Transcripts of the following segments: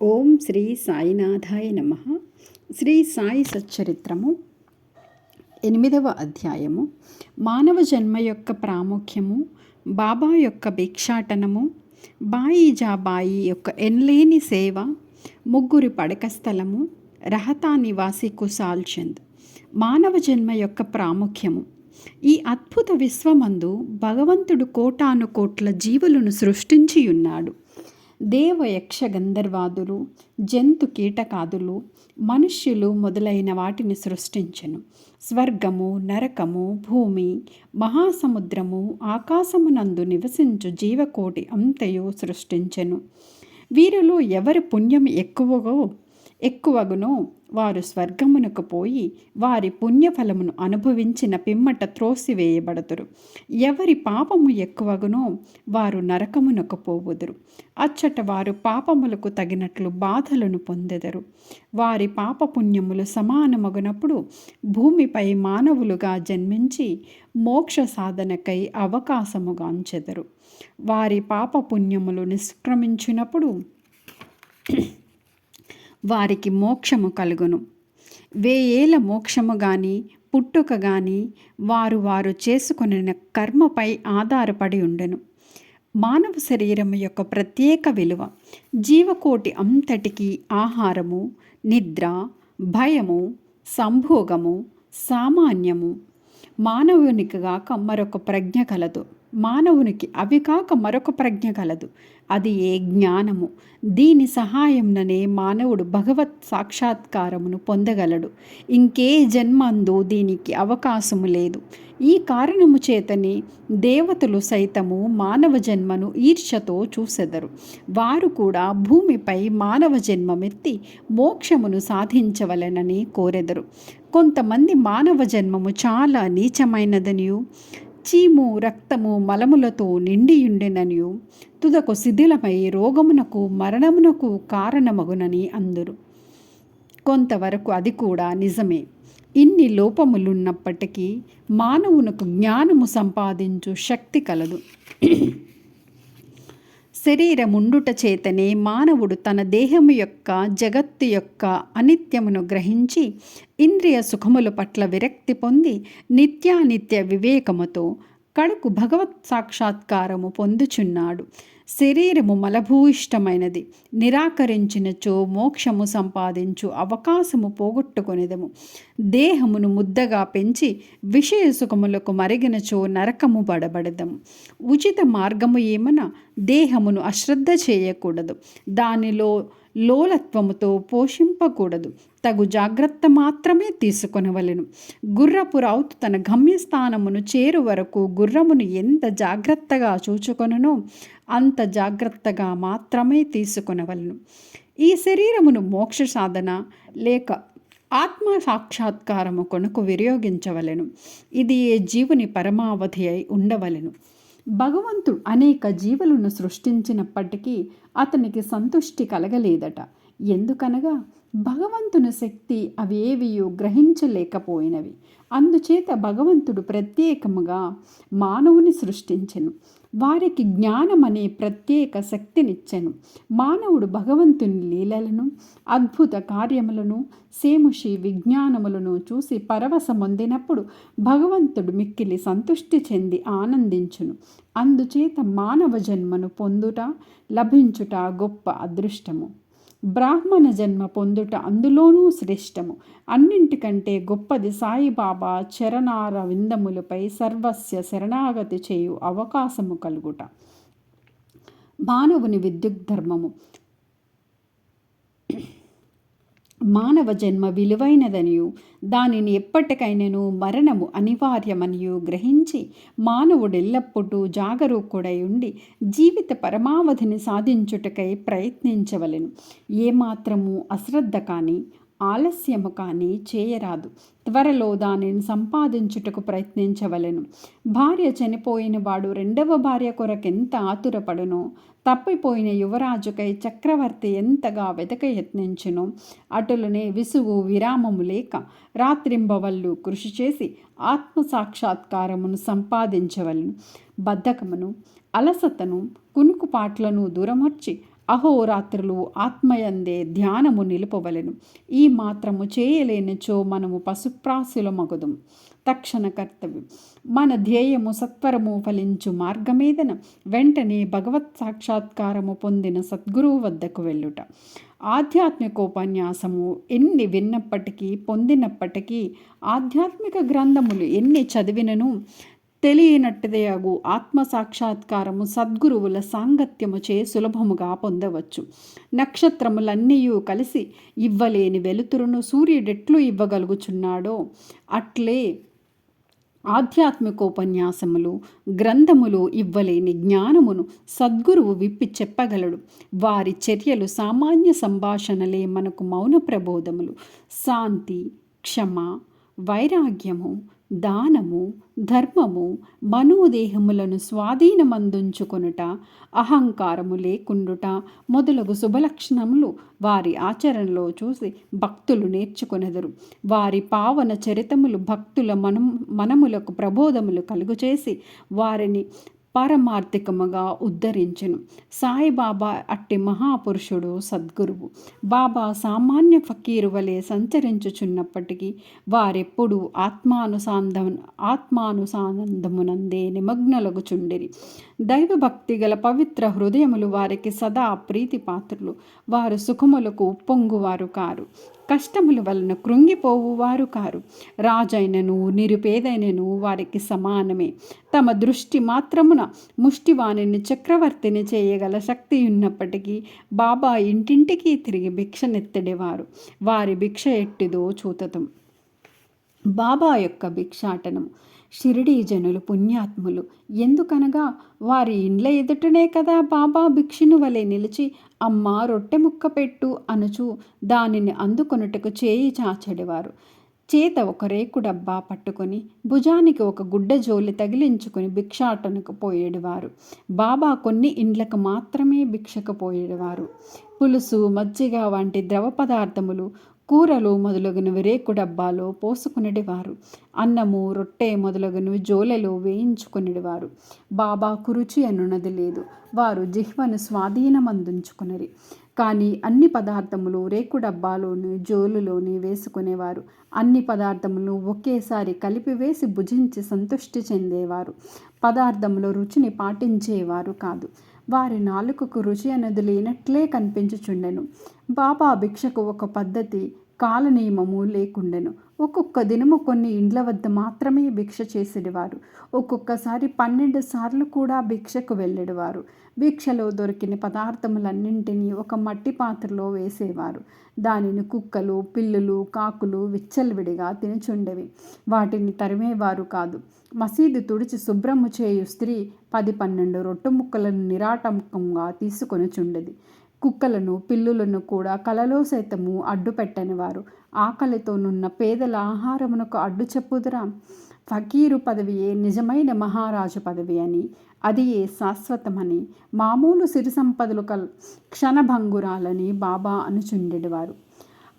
ఓం శ్రీ సాయినాథాయ నమ. శ్రీ సాయి సచ్చరిత్రము ఎనిమిదవ అధ్యాయము. మానవ జన్మ యొక్క ప్రాముఖ్యము బాబా యొక్క భిక్షాటనము బాయిజా బాయి యొక్క ఎన్లేని సేవ ముగ్గురి పడక స్థలము రహతా నివాసి కుశాల్ చంద్. మానవ జన్మ యొక్క ప్రాముఖ్యము. ఈ అద్భుత విశ్వమందు భగవంతుడు కోటాను కోట్ల జీవులను సృష్టించి ఉన్నాడు దేవ యక్ష గంధర్వాదులు జంతు కీటకాదులు మనుష్యులు మొదలైన వాటిని సృష్టించెను. స్వర్గము నరకము భూమి మహాసముద్రము ఆకాశమునందు నివసించు జీవకోటి అంతయు సృష్టించెను. వీరిలో ఎవరి పుణ్యం ఎక్కువగో ఎక్కువగునో వారు స్వర్గమునకు పోయి వారి పుణ్యఫలమును అనుభవించిన పిమ్మట త్రోసివేయబడదురు. ఎవరి పాపము ఎక్కువగునో వారు నరకమునకు పోవుదురు. అచ్చట వారు పాపములకు తగినట్లు బాధలను పొందెదరు. వారి పాపపుణ్యములు సమానమగునప్పుడు భూమిపై మానవులుగా జన్మించి మోక్ష సాధనకై అవకాశముగాంచెదరు. వారి పాపపుణ్యములు నిష్క్రమించినప్పుడు వారికి మోక్షము కలుగును. వేయేల మోక్షము గాని పుట్టుక గాని వారు వారు చేసుకుని కర్మపై ఆధారపడి ఉండెను. మానవ శరీరం యొక్క ప్రత్యేక విలువ జీవకోటి అంతటికి ఆహారము నిద్ర భయము సంభోగము సామాన్యము మానవునికి గాక మరొక ప్రజ్ఞ కలదు. మానవునికి అవి కాక మరొక ప్రజ్ఞ కలదు. అది ఏ జ్ఞానము? దీని సహాయంననే మానవుడు భగవత్ సాక్షాత్కారమును పొందగలడు. ఇంకే జన్మందు దీనికి అవకాశము లేదు. ఈ కారణము చేతనే దేవతలు సైతము మానవ జన్మను ఈర్షతో చూసెదరు. వారు కూడా భూమిపై మానవ జన్మమెత్తి మోక్షమును సాధించవలెనని కోరెదరు. కొంతమంది మానవ జన్మము చాలా నీచమైనదనియు? చీము రక్తము మలములతో నిండియుండెననియు. తుదకు శిథిలమై రోగమునకు మరణమునకు కారణమగునని అందరు. కొంతవరకు అది కూడా నిజమే. ఇన్ని లోపములున్నప్పటికీ మానవునకు జ్ఞానము సంపాదించు శక్తి కలదు. శరీరముండుట చేతనే మానవుడు తన దేహము యొక్క జగత్తు యొక్క అనిత్యమును గ్రహించి ఇంద్రియ సుఖముల పట్ల విరక్తి పొంది నిత్యానిత్య వివేకముతో కడుకు భగవత్ సాక్షాత్కారము పొందుచున్నాడు. శరీరము మలభూయిష్టమైనది. నిరాకరించినచో మోక్షము సంపాదించు అవకాశము పోగొట్టుకొనిదము. దేహమును ముద్దగా పెంచి విషయ సుఖములకు మరిగినచో నరకము పడబడదము. ఉచిత మార్గము ఏమన? దేహమును అశ్రద్ధ చేయకూడదు. దానిలో లోలత్వముతో పోషింపకూడదు. తగు జాగ్రత్త మాత్రమే తీసుకొనవలెను. గుర్రపు రౌతు తన గమ్యస్థానమును చేరు వరకు గుర్రమును ఎంత జాగ్రత్తగా చూచుకొననో అంత జాగ్రత్తగా మాత్రమే తీసుకొనవలను. ఈ శరీరమును మోక్ష సాధన లేక ఆత్మ సాక్షాత్కారము కొనుకు వినియోగించవలెను. ఇది ఏ జీవుని పరమావధి అయి ఉండవలెను. భగవంతుడు అనేక జీవులను సృష్టించినప్పటికీ అతనికి సంతుష్టి కలగలేదట. ఎందుకనగా భగవంతుని శక్తి అవేవియో గ్రహించలేకపోయినవి. అందుచేత భగవంతుడు ప్రత్యేకముగా మానవుని సృష్టించెను. వారికి జ్ఞానం అనే ప్రత్యేక శక్తినిచ్చెను. మానవుడు భగవంతుని లీలలను అద్భుత కార్యములను సేముషి విజ్ఞానములను చూసి పరవశమొందినప్పుడు భగవంతుడు మిక్కిలి సంతుష్టి చెంది ఆనందించును. అందుచేత మానవ జన్మను పొందుట లభించుట గొప్ప అదృష్టము. బ్రాహ్మణ జన్మ పొందుట అందులోనూ శ్రేష్టము. అన్నింటికంటే గొప్పది సాయిబాబా చరణార విందములపై సర్వస్య శరణాగతి చేయు అవకాశము కలుగుట. మానవుని విద్యుత్ ధర్మము. మానవ జన్మ విలువైనదనియు. దానిని ఎప్పటికైనను మరణము అనివార్యమనియు గ్రహించి మానవుడెల్లప్పుడూ జాగరూకుడై ఉండి జీవిత పరమావధిని సాధించుటకై ప్రయత్నించవలెను. ఏమాత్రము అశ్రద్ధ కానీ ఆలస్యము కానీ చేయరాదు. త్వరలో దానిని సంపాదించుటకు ప్రయత్నించవలెను. భార్య చనిపోయిన వాడు రెండవ భార్య కొరకెంత ఆతురపడునో తప్పిపోయిన యువరాజుకై చక్రవర్తి ఎంతగా వెతక యత్నించును అటులనే విసుగు విరామము లేక రాత్రింబవళ్ళు కృషి చేసి ఆత్మసాక్షాత్కారమును సంపాదించవలను. బద్ధకమును అలసతను కునుకుపాట్లను దూరమర్చి అహోరాత్రులు ఆత్మయందే ధ్యానము నిలుపవలెను. ఈ మాత్రము చేయలేనిచో మనము పశుప్రాసులమగుదుం. తక్షణ కర్తవ్యం. మన ధ్యేయము సత్వరము ఫలించు మార్గమేదన? వెంటనే భగవత్ సాక్షాత్కారము పొందిన సద్గురువు వద్దకు వెళ్ళుట. ఆధ్యాత్మికోపన్యాసము ఎన్ని విన్నప్పటికీ పొందినప్పటికీ ఆధ్యాత్మిక గ్రంథములు ఎన్ని చదివినను తెలియనట్టుదయగు ఆత్మ సాక్షాత్కారము సద్గురువుల సాంగత్యము చే సులభముగా పొందవచ్చు. నక్షత్రములన్నీ కలిసి ఇవ్వలేని వెలుతురును సూర్యుడెట్లు ఇవ్వగలుగుచున్నాడో అట్లే ఆధ్యాత్మికోపన్యాసములు గ్రంథములు ఇవ్వలేని జ్ఞానమును సద్గురువు విప్పి చెప్పగలడు. వారి చర్యలు సామాన్య సంభాషణలే మనకు మౌన ప్రబోధములు. శాంతి క్షమ వైరాగ్యము దానము ధర్మము మనోదేహములను స్వాధీనమందుంచుకొనుట అహంకారము లేకుండుట మొదలగు శుభలక్షణములు వారి ఆచరణలో చూసి భక్తులు నేర్చుకొనెదరు. వారి పావన చరితములు భక్తుల మనం మనములకు ప్రబోధములు కలుగుచేసి వారిని పారమార్థికముగా ఉద్ధరించెను. సాయిబాబా అట్టి మహాపురుషుడు సద్గురువు. బాబా సామాన్య ఫకీరు వలె సంచరించుచున్నప్పటికీ వారెప్పుడు ఆత్మానుసాంధ ఆత్మానుసానందమునందే నిమగ్నలగుచుండిరి. దైవభక్తి గల పవిత్ర హృదయములు వారికి సదా ప్రీతిపాత్రులు. వారు సుఖములకు పొంగువారు కారు. కష్టముల వలన కృంగిపోవువారు కారు. రాజైనను నిరుపేదైనను వారికి సమానమే. తమ దృష్టి మాత్రమున ముష్టివాణిని చక్రవర్తిని చేయగల శక్తి ఉన్నప్పటికీ బాబా ఇంటింటికి తిరిగి భిక్షనెత్తడేవారు. వారి భిక్ష ఎట్టిదో చూతతం. బాబా యొక్క భిక్షాటనం. షిరిడీ జనులు పుణ్యాత్ములు. ఎందుకనగా వారి ఇండ్ల ఎదుటనే కదా బాబా భిక్షును వలె నిలిచి అమ్మ రొట్టె ముక్క పెట్టు అనుచు దానిని అందుకొనుటకు చేయి చాచెడివారు. చేత ఒక రేకు డబ్బా పట్టుకొని భుజానికి ఒక గుడ్డ జోలి తగిలించుకొని భిక్షాటనకు పోయేడివారు. బాబా కొన్ని ఇండ్లకు మాత్రమే భిక్షకు పోయేడివారు. పులుసు మజ్జిగ వంటి ద్రవ పదార్థములు కూరలు మొదలగునవి రేకు డబ్బాలో పోసుకునేటివారు అన్నము రొట్టె మొదలగునవి జోలెలో వేయించుకునేటివారు బాబాకు రుచి అనున్నది లేదు. వారు జిహ్వను స్వాధీనమందుంచుకునరి. కానీ అన్ని పదార్థములు రేకు డబ్బాలోని జోలులోని వేసుకునేవారు. అన్ని పదార్థములను ఒకేసారి కలిపివేసి భుజించి సంతృష్టి చెందేవారు. పదార్థములో రుచిని పాటించేవారు కాదు. వారి నాలుకకు రుచి అనేది లేనట్లే కనిపించుచుండెను. బాబా భిక్షకు ఒక పద్ధతి కాలనియమము లేకుండెను. ఒక్కొక్క దినము కొన్ని ఇండ్ల వద్ద మాత్రమే భిక్ష చేసేవారు ఒక్కొక్కసారి పన్నెండు సార్లు కూడా భిక్షకు వెళ్ళేవారు భిక్షలో దొరికిన పదార్థములన్నింటినీ ఒక మట్టి పాత్రలో వేసేవారు. దానిని కుక్కలు పిల్లులు కాకులు విచ్చలవిడిగా తినుచుండేవి. వాటిని తరిమేవారు కాదు. మసీదు తుడిచి శుభ్రము చేయు స్త్రీ పది పన్నెండు రొట్టె ముక్కలను నిరాటంకంగా తీసుకొనుచుండేది. కుక్కలను పిల్లులను కూడా కలలో సైతము అడ్డు పెట్టనివారు ఆకలితోనున్న పేదల ఆహారమునకు అడ్డు చెప్పుదురా. ఫకీరు పదవియే నిజమైన మహారాజు పదవి అని అది ఏ శాశ్వతమని మామూలు సిరి సంపదలు కల్ క్షణభంగురాలని బాబా అనుచుండెడివారు.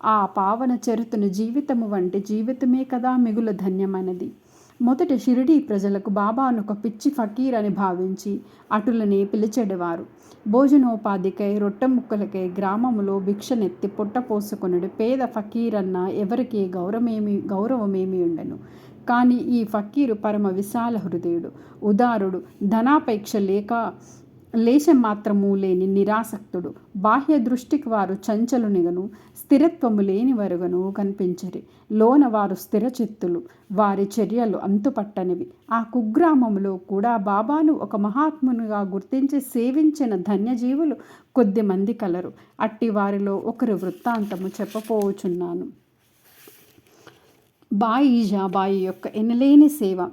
ఆ పావన చరితను జీవితము వంటి జీవితమే కదా మిగులు ధన్యమైనది. మొదట షిరిడీ ప్రజలకు బాబాను ఒక పిచ్చి ఫకీర్ అని భావించి అటులనే పిలిచెడవారు. భోజనోపాధికై రొట్టె ముక్కలకై గ్రామములో భిక్షనెత్తి పొట్టపోసుకొనుడు పేద ఫకీర్ అన్న ఎవరికి గౌరవమేమి గౌరవమేమి ఉండను. కానీ ఈ ఫకీరు పరమ విశాల హృదయుడు ఉదారుడు ధనాపేక్ష లేక లేశం మాత్రము లేని నిరాసక్తుడు. బాహ్య దృష్టికి వారు చంచలునిగను స్థిరత్వము లేని వరుగను కనిపించరి. లోన వారు స్థిరచిత్తులు వారి చర్యలు అంతుపట్టనివి. ఆ కుగ్రామంలో కూడా బాబాను ఒక మహాత్మునిగా గుర్తించి సేవించిన ధన్యజీవులు కొద్దిమంది కలరు. అట్టి వారిలో ఒకరి వృత్తాంతము చెప్పపోవచున్నాను బాయిజాబాయి యొక్క ఎనలేని సేవ.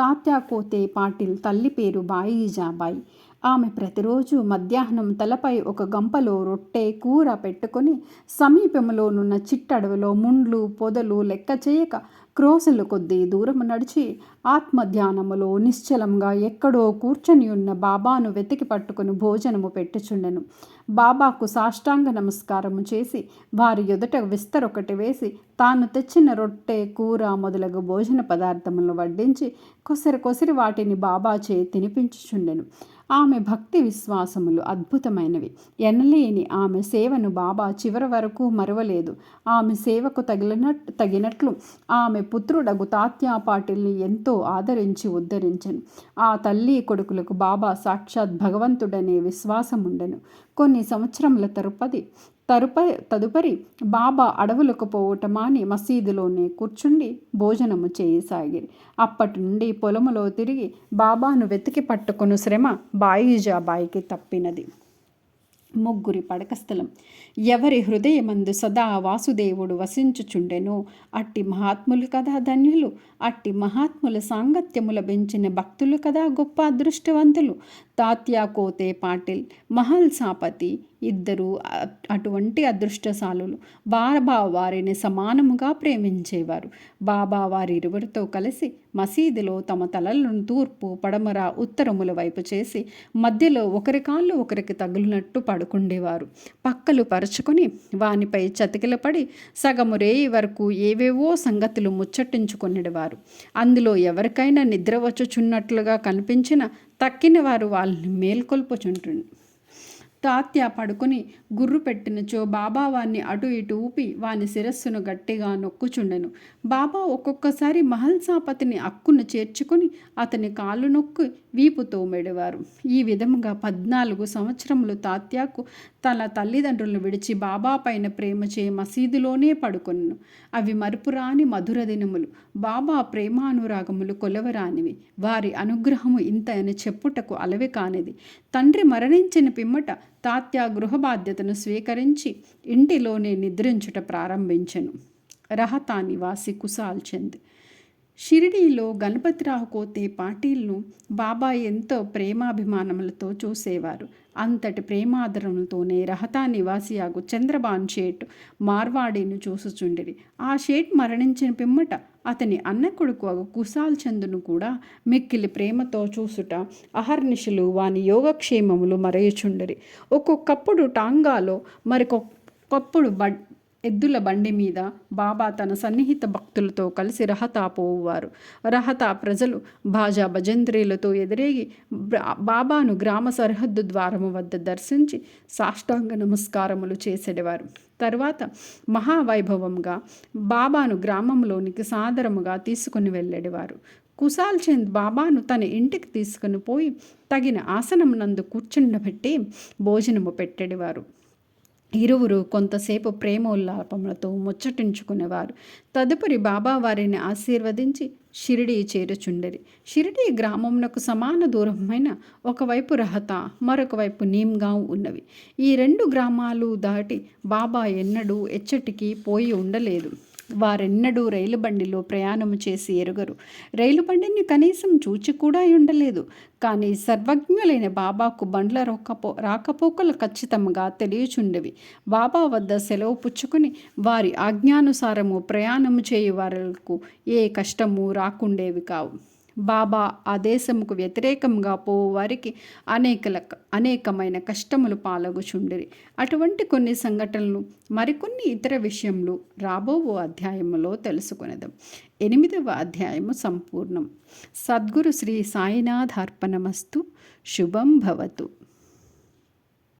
తాత్యాకోతే పాటిల్ తల్లి పేరు బాయిజాబాయి. ఆమె ప్రతిరోజు మధ్యాహ్నం తలపై ఒక గంపలో రొట్టె కూర పెట్టుకొని సమీపంలోనున్న చిట్టడవిలో ముండ్లు పొదలు లెక్క చేయక క్రోసుల కొద్దీ దూరం నడిచి ఆత్మధ్యానములో నిశ్చలంగా ఎక్కడో కూర్చొని ఉన్న బాబాను వెతికి పట్టుకుని భోజనము పెట్టుచుండెను. బాబాకు సాష్టాంగ నమస్కారము చేసి వారి ఎదుట విస్తరొకటి వేసి తాను తెచ్చిన రొట్టె కూర మొదలగు భోజన పదార్థములను వడ్డించి కొసరి కొసరి వాటిని బాబాచే తినిపించుచుండెను. ఆమె భక్తి విశ్వాసములు అద్భుతమైనవి. ఎనలేని ఆమె సేవను బాబా చివరి వరకు మరవలేదు. ఆమె సేవకు తగిలినట్టు తగినట్లు ఆమె పుత్రుడగు తాత్యా పాటిల్ని ఎంతో ఆదరించి ఉద్ధరించను. ఆ తల్లి కొడుకులకు బాబా సాక్షాత్ భగవంతుడనే విశ్వాసముండెను. కొన్ని సంవత్సరముల తరుపది తరుప తదుపరి బాబా అడవులకు పోవటమాని మసీదులోనే కూర్చుండి భోజనము చేయసాగిరి. అప్పటి నుండి పొలములో తిరిగి బాబాను వెతికి పట్టుకుని శ్రమ బాయిజాబాయికి తప్పినది. ముగ్గురి పడక స్థలం. ఎవరి హృదయమందు సదా వాసుదేవుడు వసించుచుండెనో అట్టి మహాత్ములు కదా ధన్యులు అట్టి మహాత్ముల సాంగత్యముల లభించిన భక్తులు కదా గొప్ప అదృష్టవంతులు. తాత్యా కోతే పాటిల్ మహల్ సాపతి ఇద్దరు అటువంటి అదృష్టశాలులు. బాబా వారిని సమానముగా ప్రేమించేవారు. బాబా వారి ఇరువురితో కలిసి మసీదులో తమ తలలను తూర్పు పడమర ఉత్తరముల వైపు చేసి మధ్యలో ఒకరి కాళ్ళు ఒకరికి తగులినట్టు పడుకుండేవారు. పక్కలు పరుచుకొని వానిపై చతికిలపడి సగము రేయి వరకు ఏవేవో సంగతులు ముచ్చటించుకునేవారు అందులో ఎవరికైనా నిద్ర వచ్చుచున్నట్లుగా కనిపించిన తక్కిన వారు వాళ్ళని మేల్కొల్పుచుంటుండే. తాత్య పడుకుని గుర్రు పెట్టినచో బాబా వాణ్ణి అటు ఇటు ఊపి వాని శిరస్సును గట్టిగా నొక్కుచుండెను. బాబా ఒక్కొక్కసారి మహల్సాపతిని అక్కును చేర్చుకుని అతని కాళ్ళు నొక్కి వీపుతో మెడవారు. ఈ విధముగా పద్నాలుగు సంవత్సరములు తాత్యాకు తన తల్లిదండ్రులను విడిచి బాబా పైన ప్రేమ చే మసీదులోనే పడుకొను అవి మరుపురాని మధుర దినములు. బాబా ప్రేమానురాగములు కొలవరానివి. వారి అనుగ్రహము ఇంత అని చెప్పుటకు అలవి కానిది. తండ్రి మరణించిన పిమ్మట తాత్య గృహ బాధ్యతను స్వీకరించి ఇంటిలోనే నిద్రించుట ప్రారంభించెను. రహతా నివాసి కుసాల్ చంద్. షిరిడీలో గణపతిరావు కోతే పాటీల్ను బాబా ఎంతో ప్రేమాభిమానములతో చూసేవారు. అంతటి ప్రేమాదరములతోనే రహతా నివాసియాగు చంద్రబాన్ షేట్ మార్వాడీని చూసుచుండిరి. ఆ షేట్ మరణించిన పిమ్మట అతని అన్న కొడుకు కుశాల్ చందును కూడా మిక్కిలి ప్రేమతో చూసుట అహర్నిశలు వాని యోగక్షేమములు మరయుచుండరి. ఒక్కొక్కప్పుడు టాంగాలో మరికొకప్పుడు బడ్ ఎద్దుల బండి మీద బాబా తన సన్నిహిత భక్తులతో కలిసి రహతా పోవువారు. రహతా ప్రజలు భాజా భజంత్రీలతో ఎదురేగి బాబాను గ్రామ సరిహద్దు ద్వారము వద్ద దర్శించి సాష్టాంగ నమస్కారములు చేసేవారు తర్వాత మహావైభవంగా బాబాను గ్రామంలోనికి సాదరముగా తీసుకుని వెళ్ళేవారు కుశాల్ చంద్ బాబాను తన ఇంటికి తీసుకుని పోయి తగిన ఆసనం నందు కూర్చుండబెట్టి భోజనము పెట్టేవారు ఇరువురు కొంతసేపు ప్రేమోల్లాపములతో ముచ్చటించుకునేవారు. తదుపరి బాబా వారిని ఆశీర్వదించి షిరిడి చేరుచుండరి. షిరిడి గ్రామమునకు సమాన దూరమైన ఒకవైపు రహత మరొక వైపు నీమ్గావ్ ఉన్నవి. ఈ రెండు గ్రామాలు దాటి బాబా ఎన్నడూ ఎచ్చటికి పోయి ఉండలేదు. వారెన్నడూ రైలు బండిలో ప్రయాణము చేసి ఎరుగరు. రైలు బండిని కనీసం చూచి కూడా ఉండలేదు. కానీ సర్వజ్ఞులైన బాబాకు బండ్ల రాకపో రాకపోకలు ఖచ్చితంగా తెలియచుండేవి. బాబా వద్ద సెలవు పుచ్చుకుని వారి ఆజ్ఞానుసారము ప్రయాణము చేయు వారికి ఏ కష్టము రాకుండేవి కావు. బాబా ఆ దేశముకు వ్యతిరేకంగా పోవారికి అనేక అనేకమైన కష్టములు పాలగుచుండిరి. అటువంటి కొన్ని సంఘటనలు మరికొన్ని ఇతర విషయంలో రాబో అధ్యాయములో తెలుసుకునేదాం. ఎనిమిదవ అధ్యాయము సంపూర్ణం. సద్గురు శ్రీ సాయినాథార్పణమస్తు. శుభం భవతు.